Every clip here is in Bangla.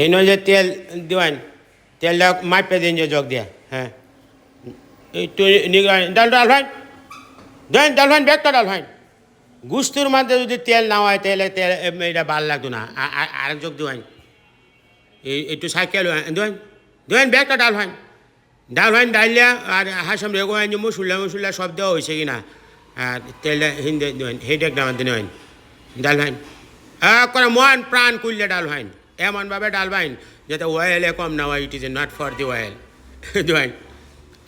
এই যে তেল দিবেন তেলটা মাপে দিন যে জগ দিয়া হ্যাঁ নিগড়ান ডাল ডাল ভাই দেন ডাল ভাই ব্যাগটা ডাল ভাই গুস্তুর মধ্যে যদি তেল না হয় তাহলে তেল এটা ভালো লাগতো না আরেক যোগ দিবেন এই একটু সাইকেল দেন দেন ব্যাগটা ডাল ভাই ডাল ভাই ডালিয়া আর হাসাম রেগো আইন মসুল্লা মসুল্লা সব দেওয়া হয়েছে কিনা আর তেলটা হিন্দে দেবেন হেড একটা মধ্যে নেবেন ডাল ভাই করে মন প্রাণ কুললে ডাল ভাই এমনভাবে ডাল ভাই যাতে অয়েলে কম না হয় it is not for the oil দোয়াইন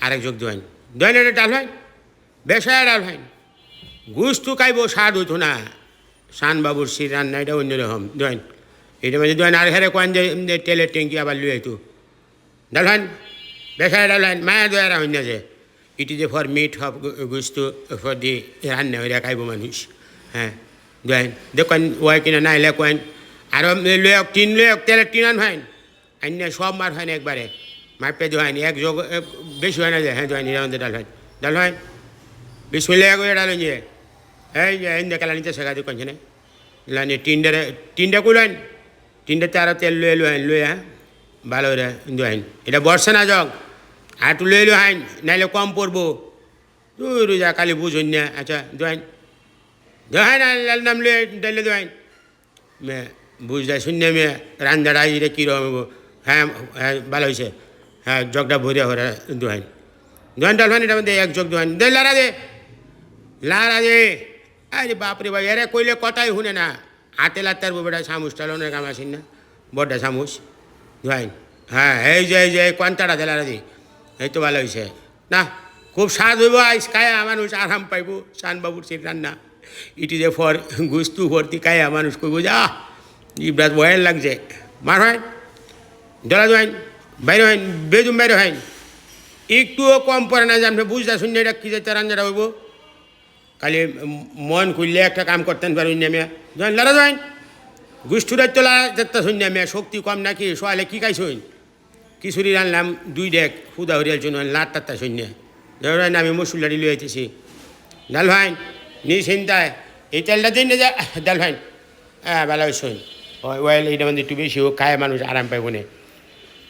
আরেক যোগ দোয়াইন দোয়াইন এটা ডাল ভাই বেসায় ডাল ভাই গুস্তু খাইব, স্বাদ হইতো না। শান বাবুর সি রান্না এটা অন্যরকম। দোয়াইন এটা মানে দোয়াইন আর হেরে কোয়ান যে তেলের ট্যাঙ্কি আবার লুয়ে আইতো। ডাল ভাই বেসায় ডাল ভাই মায়া দোয়ারা হইন যে। It is a for meat হব গুস্তু ফর দি রান্না হইয়া খাইব মানুষ। হ্যাঁ দোয়াইন দেখেন, ওয়াই কিনা না এলে কোয়াইন আর লয়ে টিন লয়ে তেলের টিন আন হয় অন্য সব মার হয় না একবারে মাপে দোয়াইনি এক যোগ বেশি হয় না যে হ্যাঁ দোয়াইনি এর ডাল হয় ডাল হয়? বিসমিল্লা করে ডাল নিয়ে এই এই দেখালা নিতে শেখা দিই কঞ্চনে লানি টিন্ডারে টিন্ডা কুলেন টিন্ডাতে আরও তেল লয়ে লুয়েন লুয়ে হ্যাঁ? ভালো রে দোয়াইন এটা বর্ষা না আর একটু লয়ে লুহাইন নাইলে কম পড়ব। তুই রোজা কালি বুঝুন না। আচ্ছা দোহাইন লাল নাম লুয়ে ডাইলে দোয়াইন মে বুঝতে শূন্য মে রান্দাটা এটা কীরকম হ্যাঁ হ্যাঁ ভালো হয়েছে। হ্যাঁ জগটা ভরে ভরে দোহাইন। দোহান ডাল ভান এটা মধ্যে এক জগ দোহান দে লারা দে। লারা দে। আরে বাপরে ভাই, এরে কইলে কথাই শুনে না। হাতে লাত্তার বেটা চামুচ টালনের কাম আসেন না। বড়টা চামুচ দোহাইন। হ্যাঁ এই যে এই যে কোয়ান্তাটা দে লারা দি। এই তো ভালো হয়েছে। না, খুব স্বাদ হইব, আইস খায়া মানুষ আরাম পাইব। শান বাবুর সেই রান্না। ইট ইজ এ ফর, গুস্তু ভর্তি খায়া মানুষ কইব, যা। ইব্রাত বয়াল লাগছে। মার হয় ডলা দোয়াইন বাইরে হইন, বেজুম বাইরে হইন। একটুও কম পড়ে না যে আপনি বুঝতে শুনে এটা কী যাতে রান্নাটা হইব। খালি মন খুললে একটা কাম করতেন পারুন নেমে জয়েন লড়া জয়েন গুষ্ঠুরাই তো লড়া যেতে শুন নেমে শক্তি কম নাকি, সোয়ালে কী খাইছইন কিশোরী রানলাম দুই ডেক ফুদা হরিয়াল জন্য লাট টাট্টা শূন্য ধরেন আমি মসুলারি লুয়ে আইতেছি। ডাল ভাই নি চিন্তায় এই তেলটা দিন না যা ডাল ভাই হ্যাঁ ভালো হয়েছেন ওয়েল এইটা মানে একটু বেশি হোক, খায় মানুষ, আরাম পাইব না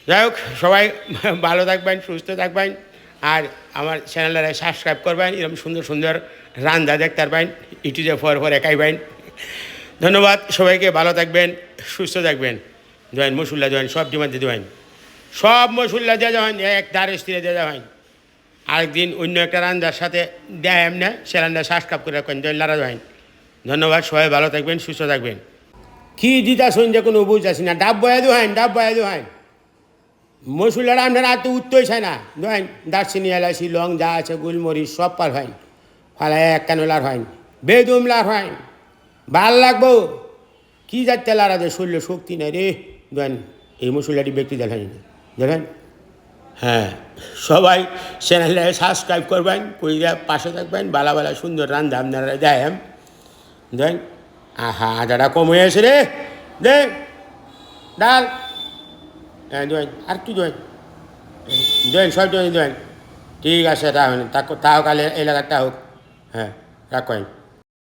যাই হোক, সবাই ভালো থাকবেন, সুস্থ থাকবেন, আর আমার চ্যানেলটা সাবস্ক্রাইব করবেন, এরকম সুন্দর সুন্দর রান্দা দেখতে পারবেন ইউটিউবে ফর ফর একাই পাইন ধন্যবাদ, সবাইকে ভালো থাকবেন, সুস্থ থাকবেন। জয়েন মসুল্লা, জয়েন সব ডিমান্ডে দেবেন সব মসুল্লা দিয়ে যাবেন এক ধার স্ত্রী দিয়ে যাবেন আরেকদিন অন্য একটা রান্নার সাথে দেয় এমনি সেরান্না সাবস্ক্রাইব করে রাখবেন, জয়েন, লারা জয়েন। ধন্যবাদ, সবাই ভালো থাকবেন, সুস্থ থাকবেন। কি দিতা শুন যে কোনো বুঝতেছি না। ডাব বয়া দেওয়াইন ডাব বয়া দেওয়াইন মসুলার আপনার তো উঠতেই চায় না। দেন দারচিনি এলাচি লং যা আছে, গোলমরিচ, সব পার হয় ফালাই এক কানলার হয় বেদুম লার হয় ভালো লাগবো। কি যাতে লারা দে, শরীরে শক্তি নেই রে। দেন এই মসুলাটি ব্যক্তি দেখেন দেখেন হ্যাঁ সবাই চ্যানেলে সাবস্ক্রাইব করবেন, কইরা পাশে থাকবেন। বালা বালা সুন্দর রান্ধা আপনারা দেয় দেন আহা আদাটা কম হয়ে আছে রে। দে। ডাল। হ্যাঁ দোয়েন। আর কি দোয়েন। দেন সব দোয়েন দোয়েন। ঠিক আছে, তাহলে। তাও কালে এলাকাটা হোক। হ্যাঁ রাখেন